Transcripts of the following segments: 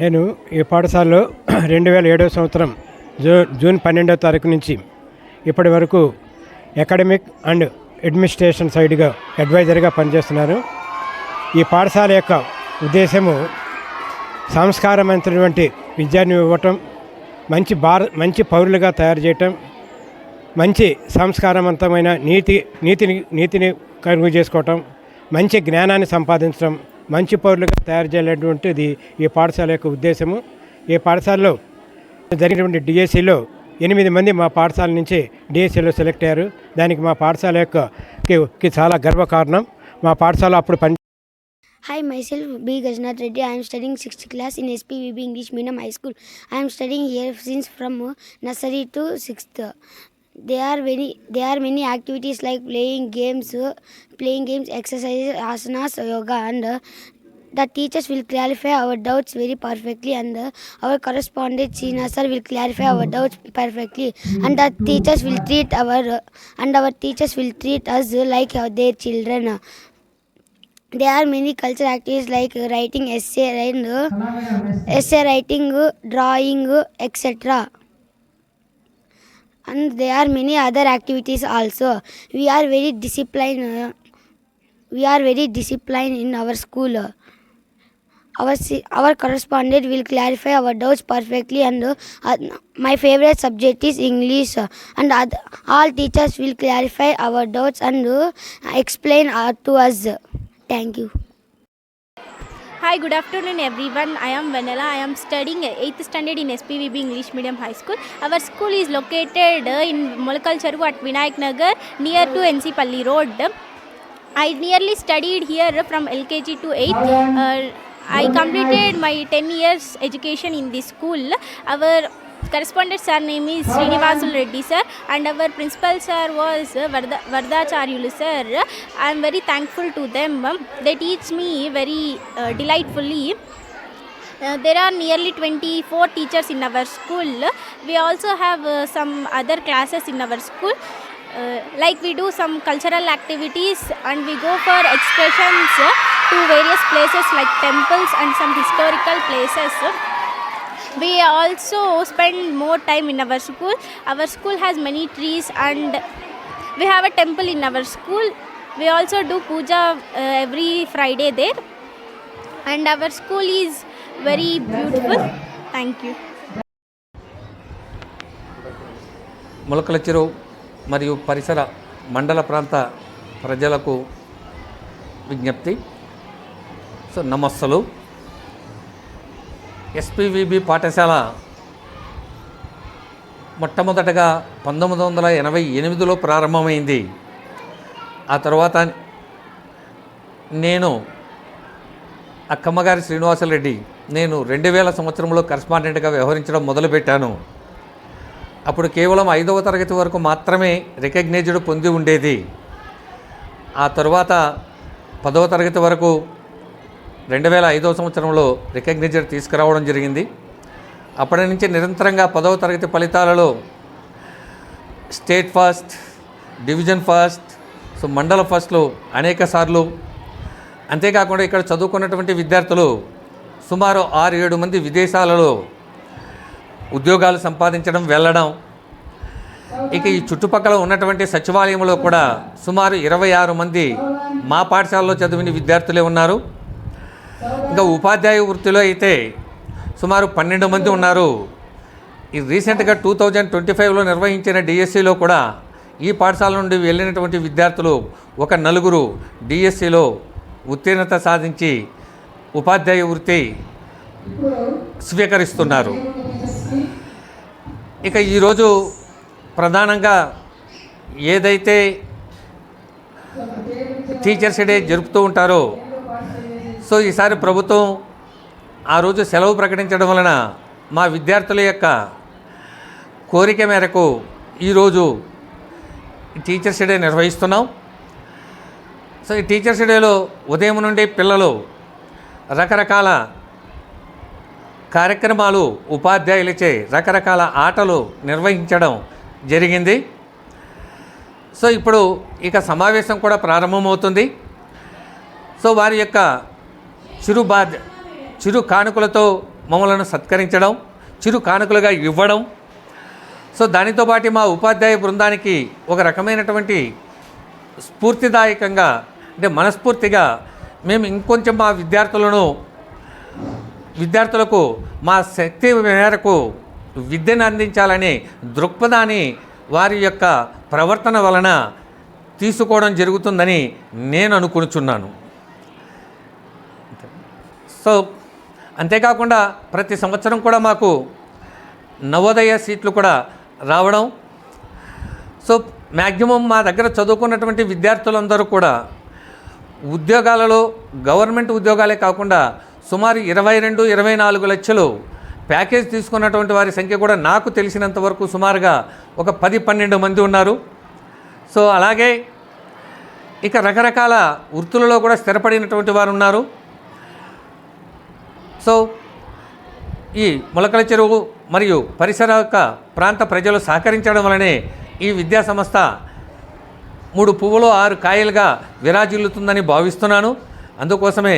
నేను ఈ పాఠశాలలో రెండు వేల ఏడవ సంవత్సరం జూ జూన్ పన్నెండవ తారీఖు నుంచి ఇప్పటి వరకు అకాడమిక్ అండ్ అడ్మినిస్ట్రేషన్ సైడ్గా అడ్వైజర్గా పనిచేస్తున్నాను. ఈ పాఠశాల యొక్క ఉద్దేశము సంస్కారమైనటువంటి విద్యను ఇవ్వటం మంచి భార మంచి పౌరులుగా తయారు చేయటం మంచి సంస్కారవంతమైన నీతి నీతిని నీతిని కలుగు చేసుకోవటం మంచి జ్ఞానాన్ని సంపాదించడం మంచి పౌరులుగా తయారు చేయాలనేటువంటిది ఈ పాఠశాల యొక్క ఉద్దేశము ఈ పాఠశాలలో జరిగినటువంటి డిఎస్సిలో ఎనిమిది మంది మా పాఠశాల నుంచి డిఎస్సిలో సెలెక్ట్ అయ్యారు దానికి మా పాఠశాల యొక్క చాలా గర్వ కారణం మా పాఠశాల అప్పుడు పని Hi, myself B. Gajnath Reddy. I am studying 6th class in SPVB English Medium High School. I am studying here since from uh, nursery to 6th. There are many there are many activities like playing games, playing games, exercises, asanas, yoga, and the teachers will clarify our doubts very perfectly, and our correspondent Sina sir will clarify our doubts perfectly, and the teachers will treat our and our teachers will treat us like their children. there are many cultural activities like writing essay and uh, essay writing drawing etc and there are many other activities also. We are very disciplined uh, we are very disciplined in our school. Our our correspondent will clarify our doubts perfectly and uh, my favorite subject is english. And all teachers will clarify our doubts and uh, explain uh, to us. Thank you Hi, good afternoon everyone. I am Vanilla. I am studying 8th standard in SPVB English Medium High School. Our school is located in Molakal Charu at Vinayak Nagar near to NC Palli Road. I nearly studied here from LKG to 8th. Uh, I completed my 10 years education in this school. Our correspondent sir name is Srinivasul Reddy sir and our principal sir was uh, Varda, Vardacharyulu sir. I am very thankful to them. They teach me very uh, delightfully. Uh, there are nearly 24 teachers in our school. We also have uh, some other classes in our school. Uh, like we do some cultural activities and we go for excursions uh, to various places like temples and some historical places. We also spend more time in our school. Our school has many trees and we have a temple in our school. We also do puja uh, every Friday there. And our school is very beautiful. Thank you. Molakala Cheruvu మరియు పరిసర మండల ప్రాంత ప్రజలకు విజ్ఞప్తి so నమస్సలు ఎస్పీవిబి పాఠశాల మొట్టమొదటగా పంతొమ్మిది వందల ఎనభై ఎనిమిదిలో ప్రారంభమైంది. ఆ తర్వాత నేను అక్కమ్మగారి శ్రీనివాసరెడ్డి నేను రెండు వేల సంవత్సరంలో కరస్పాండెంట్గా వ్యవహరించడం మొదలుపెట్టాను. అప్పుడు కేవలం ఐదవ తరగతి వరకు మాత్రమే రికగ్నైజ్డ్ పొంది ఉండేది. ఆ తర్వాత పదవ తరగతి వరకు రెండు వేల ఐదవ సంవత్సరంలో రికగ్నిజర్ తీసుకురావడం జరిగింది. అప్పటి నుంచి నిరంతరంగా పదవ తరగతి ఫలితాలలో state first division first so మండల ఫస్ట్లు అనేక సార్లు. అంతేకాకుండా ఇక్కడ చదువుకున్నటువంటి విద్యార్థులు సుమారు ఆరు ఏడు మంది విదేశాలలో ఉద్యోగాలు సంపాదించడం వెళ్ళడం. ఇక ఈ చుట్టుపక్కల ఉన్నటువంటి సచివాలయంలో కూడా సుమారు ఇరవై ఆరు మంది మా పాఠశాలలో చదివిన విద్యార్థులే ఉన్నారు. ఇంకా ఉపాధ్యాయ వృత్తిలో అయితే సుమారు పన్నెండు మంది ఉన్నారు. ఈ రీసెంట్గా టూ థౌజండ్ ట్వంటీ ఫైవ్లో నిర్వహించిన డిఎస్సిలో కూడా ఈ పాఠశాల నుండి వెళ్ళినటువంటి విద్యార్థులు ఒక నలుగురు డిఎస్సిలో ఉత్తీర్ణత సాధించి ఉపాధ్యాయ వృత్తి స్వీకరిస్తున్నారు. ఇక ఈరోజు ప్రధానంగా ఏదైతే టీచర్స్ డే జరుపుతూ ఉంటారో సో ఈసారి ప్రభుత్వం ఆ రోజు సెలవు ప్రకటించడం వలన మా విద్యార్థుల యొక్క కోరిక మేరకు ఈరోజు టీచర్స్ డే నిర్వహిస్తున్నాం. సో ఈ టీచర్స్ డేలో ఉదయం నుండి పిల్లలు రకరకాల కార్యక్రమాలు ఉపాధ్యాయులచే రకరకాల ఆటలు నిర్వహించడం జరిగింది. సో ఇప్పుడు ఇక సమావేశం కూడా ప్రారంభమవుతుంది. సో వారి యొక్క చిరు బాధ్య చిరు కానుకలతో మమ్మలను సత్కరించడం చిరు కానుకలుగా ఇవ్వడం. సో దానితో పాటు మా ఉపాధ్యాయ బృందానికి ఒక రకమైనటువంటి స్ఫూర్తిదాయకంగా అంటే మనస్ఫూర్తిగా మేము ఇంకొంచెం మా విద్యార్థులను విద్యార్థులకు మా శక్తి మేరకు విద్యను అందించాలనే దృక్పథాన్ని వారి యొక్క ప్రవర్తన వలన తీసుకోవడం జరుగుతుందని నేను అనుకునిచున్నాను. సో అంతేకాకుండా ప్రతి సంవత్సరం కూడా మాకు నవోదయ సీట్లు కూడా రావడం. సో మ్యాక్సిమం మా దగ్గర చదువుకున్నటువంటి విద్యార్థులందరూ కూడా ఉద్యోగాలలో గవర్నమెంట్ ఉద్యోగాలే కాకుండా సుమారు ఇరవై రెండు ఇరవై నాలుగు లక్షలు ప్యాకేజ్ తీసుకున్నటువంటి వారి సంఖ్య కూడా నాకు తెలిసినంత వరకు సుమారుగా ఒక పది పన్నెండు మంది ఉన్నారు. సో అలాగే ఇక రకరకాల వృత్తులలో కూడా స్థిరపడినటువంటి వారు ఉన్నారు. సో ఈ మొలకల చెరువు మరియు పరిసర యొక్క ప్రాంత ప్రజలు సహకరించడం వలనే ఈ విద్యా సంస్థ మూడు పువ్వులు ఆరు కాయలుగా విరాజిల్లుతుందని భావిస్తున్నాను. అందుకోసమే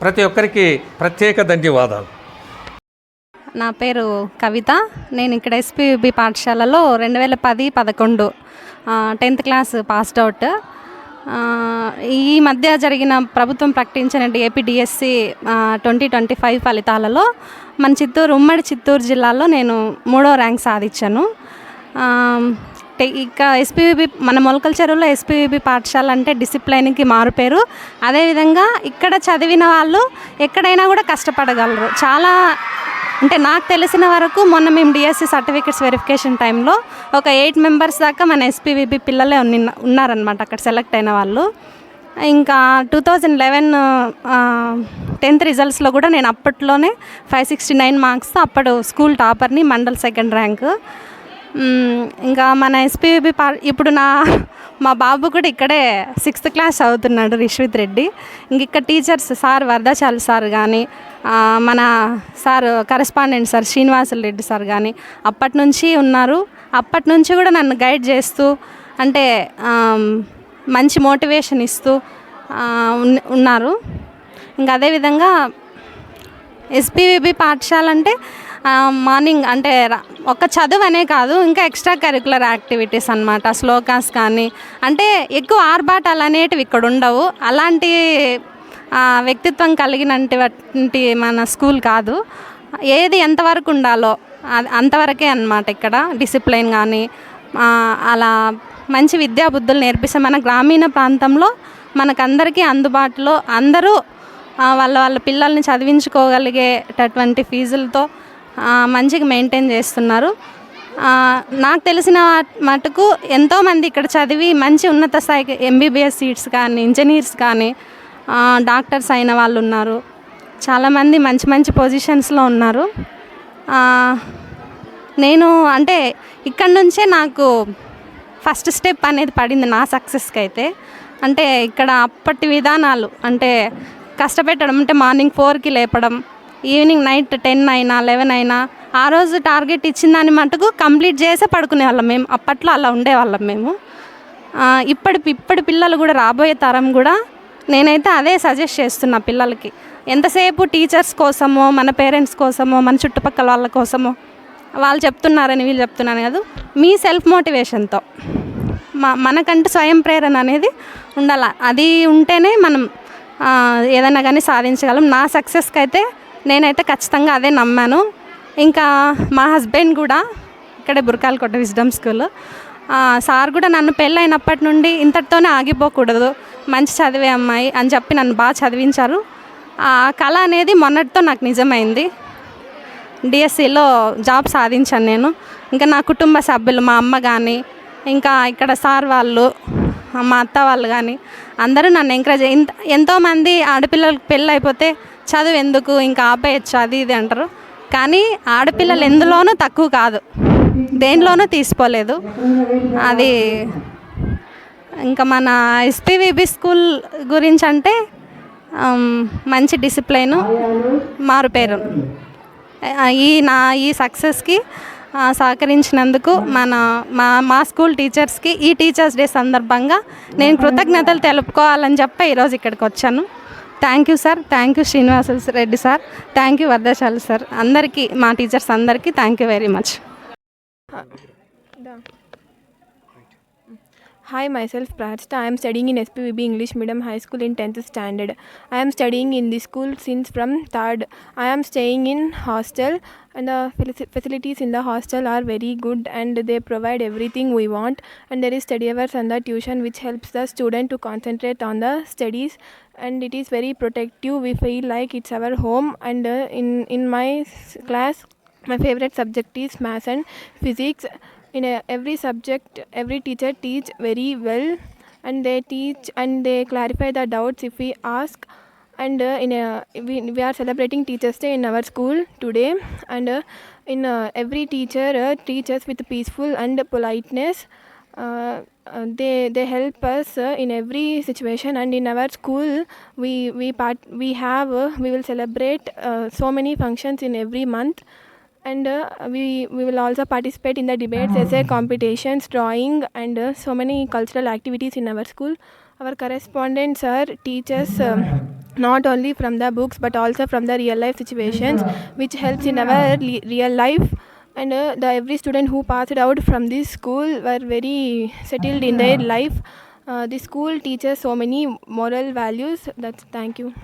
ప్రతి ఒక్కరికి ప్రత్యేక ధన్యవాదాలు. నా పేరు కవిత. నేను ఇక్కడ ఎస్పీబి పాఠశాలలో రెండు వేల పది పదకొండు టెన్త్ క్లాస్ పాస్డ్ అవుట్. ఈ మధ్య జరిగిన ప్రభుత్వం ప్రకటించిన ఏపీడిఎస్సి ట్వంటీ ట్వంటీ ఫైవ్ ఫలితాలలో మన చిత్తూరు ఉమ్మడి చిత్తూరు జిల్లాలో నేను మూడో ర్యాంక్ సాధించాను. ఆ, ఇక ఎస్పీబి మన మొలకల చెరువులో ఎస్పీబి పాఠశాల అంటే డిసిప్లైన్కి మారుపేరు. అదేవిధంగా ఇక్కడ చదివిన వాళ్ళు ఎక్కడైనా కూడా కష్టపడగలరు. చాలా అంటే నాకు తెలిసిన వరకు మొన్న మేము డిఎస్సి సర్టిఫికెట్స్ వెరిఫికేషన్ టైంలో ఒక ఎయిట్ మెంబర్స్ దాకా మన ఎస్పీవిబి పిల్లలే ఉన్న- ఉన్నారనమాట అక్కడ సెలెక్ట్ అయిన వాళ్ళు. ఇంకా టూ థౌజండ్ లెవెన్ టెన్త్ రిజల్ట్స్లో కూడా నేను అప్పట్లోనే ఫైవ్ సిక్స్టీ నైన్ మార్క్స్తో అప్పుడు స్కూల్ టాపర్ని మండల్ సెకండ్ ర్యాంక్ ఇంకా మన ఎస్పీబీ పా ఇప్పుడు నా మా బాబు కూడా ఇక్కడే సిక్స్త్ క్లాస్ చదువుతున్నాడు రిష్విత్ రెడ్డి. ఇంక ఇక్కడ టీచర్స్ సార్ వరదాచారి సార్ కానీ మన sir correspondent sir Srinivasulu Reddy sir కానీ అప్పటి నుంచి ఉన్నారు. అప్పటి నుంచి కూడా నన్ను గైడ్ చేస్తూ అంటే మంచి మోటివేషన్ ఇస్తూ ఉన్- ఉన్నారు. ఇంకా అదేవిధంగా ఎస్పీవిబి పాఠశాల అంటే మార్నింగ్ అంటే ఒక చదువు అనే కాదు ఇంకా ఎక్స్ట్రా కరికులర్ యాక్టివిటీస్ అనమాట స్లోకాస్ కానీ. అంటే ఎక్కువ ఆర్భాటాలు అనేటివి ఇక్కడ ఉండవు. అలాంటి వ్యక్తిత్వం కలిగినటువంటి మన స్కూల్ కాదు. ఏది ఎంతవరకు ఉండాలో అంతవరకే అన్నమాట ఇక్కడ డిసిప్లైన్ కానీ అలా మంచి విద్యా బుద్ధులు నేర్పిస్తే మన గ్రామీణ ప్రాంతంలో మనకందరికీ అందుబాటులో అందరూ వాళ్ళ వాళ్ళ పిల్లల్ని చదివించుకోగలిగేటటువంటి ఫీజులతో మంచిగా మెయింటైన్ చేస్తున్నారు. నాకు తెలిసిన మటుకు ఎంతోమంది ఇక్కడ చదివి మంచి ఉన్నత స్థాయికి ఎంబీబీఎస్ సీట్స్ కానీ ఇంజనీర్స్ కానీ డాక్టర్స్ అయిన వాళ్ళు ఉన్నారు. చాలామంది మంచి మంచి పొజిషన్స్లో ఉన్నారు. నేను అంటే ఇక్కడ నుంచే నాకు ఫస్ట్ స్టెప్ అనేది పడింది నా సక్సెస్కి అయితే. అంటే ఇక్కడ అప్పటి విధానాలు అంటే కష్టపెట్టడం అంటే మార్నింగ్ ఫోర్కి లేపడం ఈవినింగ్ నైట్ టెన్ అయినా లెవెన్ అయినా ఆ రోజు టార్గెట్ ఇచ్చిన దాన్ని మటుకు కంప్లీట్ చేసే పడుకునే వాళ్ళం మేము. అప్పట్లో అలా ఉండేవాళ్ళం మేము. ఇప్పటి ఇప్పటి పిల్లలు కూడా రాబోయే తరం కూడా నేనైతే అదే సజెస్ట్ చేస్తున్నా పిల్లలకి. ఎంతసేపు టీచర్స్ కోసమో మన పేరెంట్స్ కోసమో మన చుట్టుపక్కల వాళ్ళ కోసమో వాళ్ళు చెప్తున్నారని వీళ్ళు చెప్తున్నాను కాదు మీ సెల్ఫ్ మోటివేషన్తో మా మనకంటూ స్వయం ప్రేరణ అనేది ఉండాలి. అది ఉంటేనే మనం ఏదైనా కానీ సాధించగలం. నా సక్సెస్కి అయితే నేనైతే ఖచ్చితంగా అదే నమ్మాను. ఇంకా మా హస్బెండ్ కూడా ఇక్కడే బుర్కాలకొట్ట విజ్డమ్ స్కూల్. సార్ కూడా నన్ను పెళ్ళైనప్పటి నుండి ఇంతటితోనే ఆగిపోకూడదు. మంచి చదివే అమ్మాయి అని చెప్పి నన్ను బాగా చదివించారు. ఆ కళ అనేది మొన్నటితో నాకు నిజమైంది. డిఎస్సిలో జాబ్ సాధించాను నేను. ఇంకా నా కుటుంబ సభ్యులు మా అమ్మ కానీ ఇంకా ఇక్కడ సార్ వాళ్ళు మా అత్త వాళ్ళు కానీ అందరూ నన్ను ఎంకరేజ్ ఇంత ఎంతోమంది ఆడపిల్లలకు పెళ్ళి అయిపోతే చదువు ఎందుకు? ఇంకా ఆపేయచ్చు అది ఇది అంటారు. కానీ ఆడపిల్లలు ఎందులోనూ తక్కువ కాదు. దేనిలోనూ తీసుకోలేదు. అది ఇంకా మన ఎస్పీవిబి స్కూల్ గురించి అంటే మంచి డిసిప్లైను మారుపేరు ఈ నా ఈ సక్సెస్కి సహకరించినందుకు మన మా మా స్కూల్ టీచర్స్కి ఈ టీచర్స్ డే సందర్భంగా నేను కృతజ్ఞతలు తెలుపుకోవాలని చెప్పి ఈరోజు ఇక్కడికి వచ్చాను. Thank you sir thank you Srinivasa Reddy sir thank you వర్ధశాలు sir అందరికీ మా టీచర్స్ అందరికీ thank you very much hi myself ప్రాచ్ట I'm studying in SPVB English medium high school in tenth standard I'm studying in the school since from third I'm staying in hostel and the facilities in the hostel are very good and they provide everything we want. And there is study hours and the tuition which helps the student to concentrate on the studies. And it is very protective. We feel like it's our home. And uh, in in my class my favorite subject is math and physics. In a, every subject every teacher teach very well. And they teach and they clarify the doubts if we ask and uh, in a, we, we are celebrating teachers day in our school today. And uh, in uh, every teacher teaches with peaceful and politeness. Uh, they they help us uh, in every situation. And in our school we we part we have uh, we will celebrate so many functions in every month. And we we will also participate in the debates essay competitions drawing and so many cultural activities in our school our correspondents are teachers um, not only from the books but also from the real life situations which helps in our real life. And uh, the every student who passed out from this school were very settled in their life. Uh, this school teaches so many moral values. That's thank you